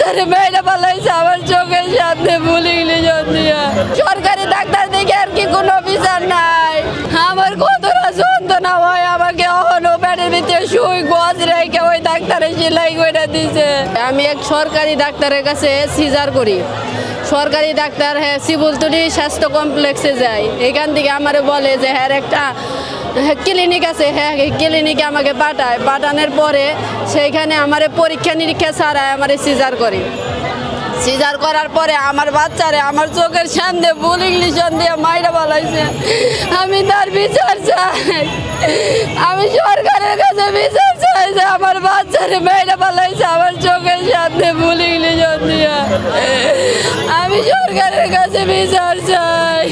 বাচ্চারে মেয়েরা পালাইছে আমার চোখের সামনে ভুলে ইঞ্জেকশন দিয়া সরকারি ডাক্তার দেখে আর কি কোনো বিচার নাই। আমার কতটা যন্ত্রণা হয়, আমাকে অহনো ভিতরে শুই ডাক্তারে সেলাই করে দিছে। আমি এক সরকারি ডাক্তারের কাছে সিজার করি। সরকারি ডাক্তার হ্যাঁ শিবুলতুরি স্বাস্থ্য কমপ্লেক্সে যাই এখান থেকে আমার বলে যে হ্যাঁ একটা ক্লিনিক আছে হ্যাঁ ক্লিনিকে আমাকে পাঠায়। পাঠানোর পরে সেইখানে আমার পরীক্ষা নিরীক্ষা ছাড়াই আমার সিজার করে। সিজার করার পরে আমার বাচ্চারে আমার চোখের সামনে ভুল ইংলিশন দিয়ে মাইরা বলাইছে, আমি তার বিচার চাই। আমি সরকারের কাছে বিচার আমার বাচ্চারে মেয়েটা পালাইছে আমার চোখের সামনে ভুল দিয়া। আমি সরকারের কাছে বিচার চাই।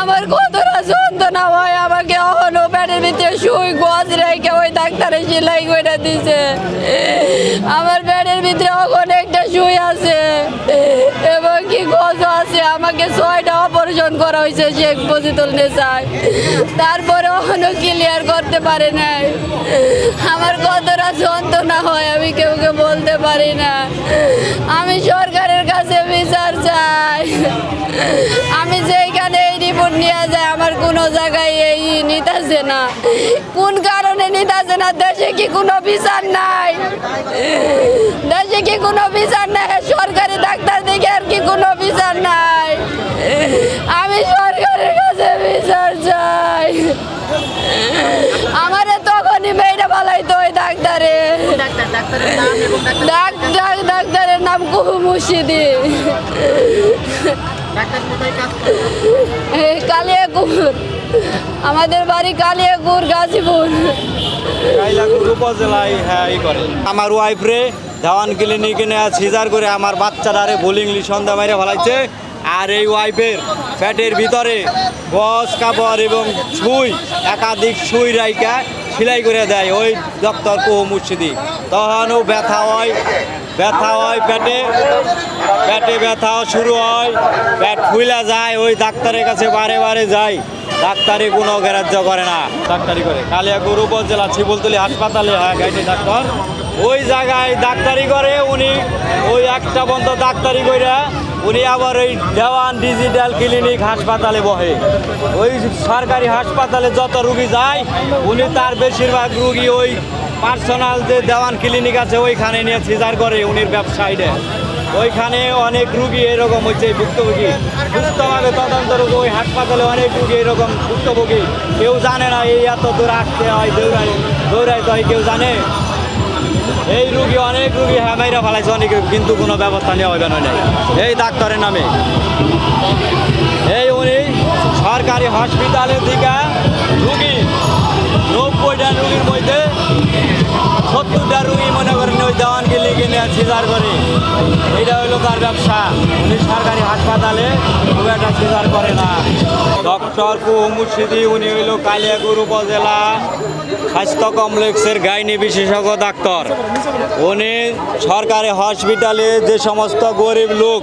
আমার কতটা যন্ত্রণা হয় আমাকে অহনো প্যাটের ভিতরে সুই গজ রেখে ওই ডাক্তারে সেলাই করে দিছে। আমার প্যাটের ভিতরে অখন করা হয়েছে শেখ মজিদুল নেশায় তারপরে অহনো ক্লিয়ার করতে পারে নাই। আমার কতটা যন্ত্রণা হয় আমি কেউকে বলতে পারি না। আমি সরকারের কাছে বিচার চাই। আমি যেইখানে এই রিপোর্ট নিয়ে যাই, আমার কোনো জায়গায় এই নিতেছে না। কোন কারণে নিতেছে না? দেশে কি কোনো বিচার নাই? দেশে কি কোনো বিচার নাই? সরকারি ডাক্তার দেখে আর কি কোনো বিচার নাই? আমি সরকারের কাছে বিচার চাই। আমারে তখনই মেয়েটা বলাইতো ওই ডাক্তারে। ডাক্তার, ডাক্তারের নাম কুহু মুর্শিদি। কালিয়াকুর, আমাদের বাড়ি কালিয়াকুর, গাজীপুর। উপজেলায় হ্যাঁ ই করে আমার ওয়াইফরে দেওয়ান ক্লিনিকে নেওয়া সিজার করে আমার বাচ্চাটারে বোলিং সন্ধ্যা মাইরে ফেলাইছে। আর এই ওয়াইফের ফ্যাটের ভিতরে বস, কাপড় এবং সুই, একাধিক সুই রাইকা সেলাই করে দেয় ওই ডক্টর কুহু মুর্শিদি। তখনও ব্যথা হয় ব্যথা হয় পেটে পেটে ব্যথা শুরু হয়, পেট ফুইলা যায়, ওই ডাক্তারের কাছে বারে বারে যায়। ডাক্তারি কোনো গ্রাহ্য করে না, ডাক্তারি করে। কালিয়াকুর উপজেলা শিবুলতলি হাসপাতালে হয় গাইডি ডাক্তার। ওই জায়গায় ডাক্তারি করে, উনি ওই একটা বন্ধ ডাক্তারি করে উনি আবার ওই দেওয়ান ডিজিটাল ক্লিনিক হাসপাতালে বহে। ওই সরকারি হাসপাতালে যত রুগী যায়, উনি তার বেশিরভাগ রুগী ওই পার্সোনাল যে দেওয়ান ক্লিনিক আছে, ওইখানে নিয়ে সিজার করে উনির ব্যবসায়ীরা ওইখানে অনেক রুগী এরকম হচ্ছে ভুক্তভোগী। সুস্থভাবে তদন্ত রোগী ওই হাসপাতালে অনেক রুগী এরকম ভুক্তভোগী। কেউ জানে না, এই এত দূর আসতে হয় দৌড়াই দৌড়াই তো হয়, কেউ জানে? এই রুগী, অনেক রুগী হ্যাঁ মাইরা ফেলাইছে, অনেক, কিন্তু কোনো ব্যবস্থা নেওয়া হবে না এই ডাক্তারের নামে। এই উনি সরকারি হসপিটালের দিকে রুগী। সিজার করে। এইটা হলো তার ব্যবসা। উনি সরকারি হাসপাতালে খুব একটা সিজার করে না। ডক্টর কুমুর্শিদি উনি হইল কালিয়াগুর উপজেলা স্বাস্থ্য কমপ্লেক্সের গাইনি বিশেষজ্ঞ ডাক্তার। উনি সরকারি হসপিটালে যে সমস্ত গরিব লোক,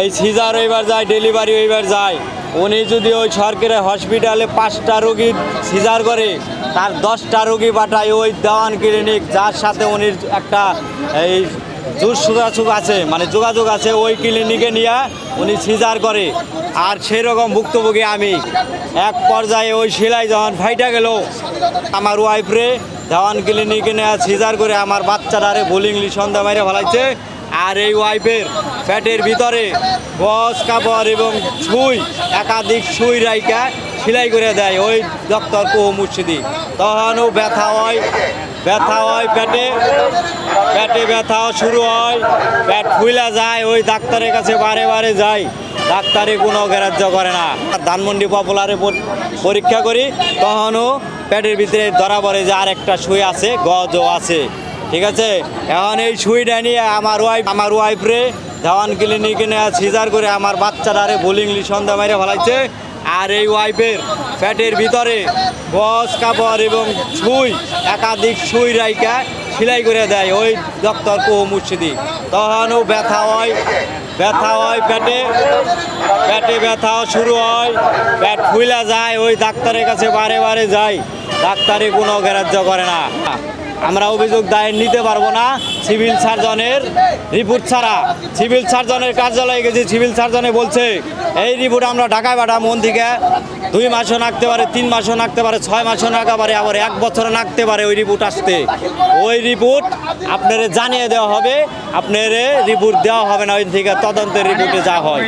এই সিজার হইবার যায়, ডেলিভারি হইবার যায় উনি যদি ওই সরকারি হসপিটালে পাঁচটা রোগী সিজার করে, তার দশটা রোগী পাঠায় ওই দেওয়ান ক্লিনিক, যার সাথে উনি একটা এই যোগাযোগ আছে মানে যোগাযোগ আছে, ওই ক্লিনিকে নিয়ে উনি সিজার করে। আর সেরকম ভুক্তভোগী আমি। এক পর্যায়ে ওই সেলাই যখন ফাইটা গেল, আমার ওয়াইফরে দেওয়ান ক্লিনিকে নেওয়া সিজার করে আমার বাচ্চাটারে বোলিং সন্ধ্যা মাইরে ফেলাইছে। আর এই ওয়াইফের পেটের ভিতরে বস, কাপড় এবং সুই, একাধিক সুই রাইকা সেলাই করে দেয় ওই ডক্টর কুহু মুর্শিদি। তখনও ব্যথা হয় ব্যথা হয় পেটে পেটে ব্যথা শুরু হয়, পেট ফুইলা যায়, ওই ডাক্তারের কাছে বারে বারে যায় ডাক্তারে কোনো গ্রাহ্য করে না। ধানমন্ডি পপুলারে পরীক্ষা করি, তখনও পেটের ভিতরে ধরা পড়ে যে আরেকটা সুই আছে, গজও আছে। ঠিক আছে? এখন এই সুইটা নিয়ে আমার ওয়াইফ আমার ওয়াইফরে দেওয়ান ক্লিনিকে নেওয়া সিজার করে আমার বাচ্চাটারে বোলিং সন্ধ্যা মেরে ফেলাইছে। আর এই ওয়াইফের পেটের ভিতরে বস, কাপড় এবং সুই একাধিক সুই রাইকা সেলাই করে দেয় ওই ডক্টর কুহু মুর্শিদি। তখনও ব্যথা হয় ব্যথা হয় পেটে পেটে ব্যথা শুরু হয়, পেট ফুইলা যায়, ওই ডাক্তারের কাছে বারে বারে যায়। ডাক্তারে কোনো গ্রাহ্য করে না। আমরা অভিযোগ দায়ের নিতে পারব না। সিভিল সার্জনের রিপোর্ট ছাড়া। সিভিল সার্জনের কার্যালয়ে গেছি, সিভিল সার্জনে বলছে, এই রিপোর্ট আমরা ঢাকায় পাঠা মন থেকে দুই মাসও নাকতে পারে, তিন মাসও নাকতে পারে, ছয় মাসও নাকা পারে, আবার এক বছরও নাকতে পারে ওই রিপোর্ট আসতে। ওই রিপোর্ট আপনারে জানিয়ে দেওয়া হবে, আপনারে রিপোর্ট দেওয়া হবে না, ওই থেকে তদন্তের রিপোর্টে যা হয়।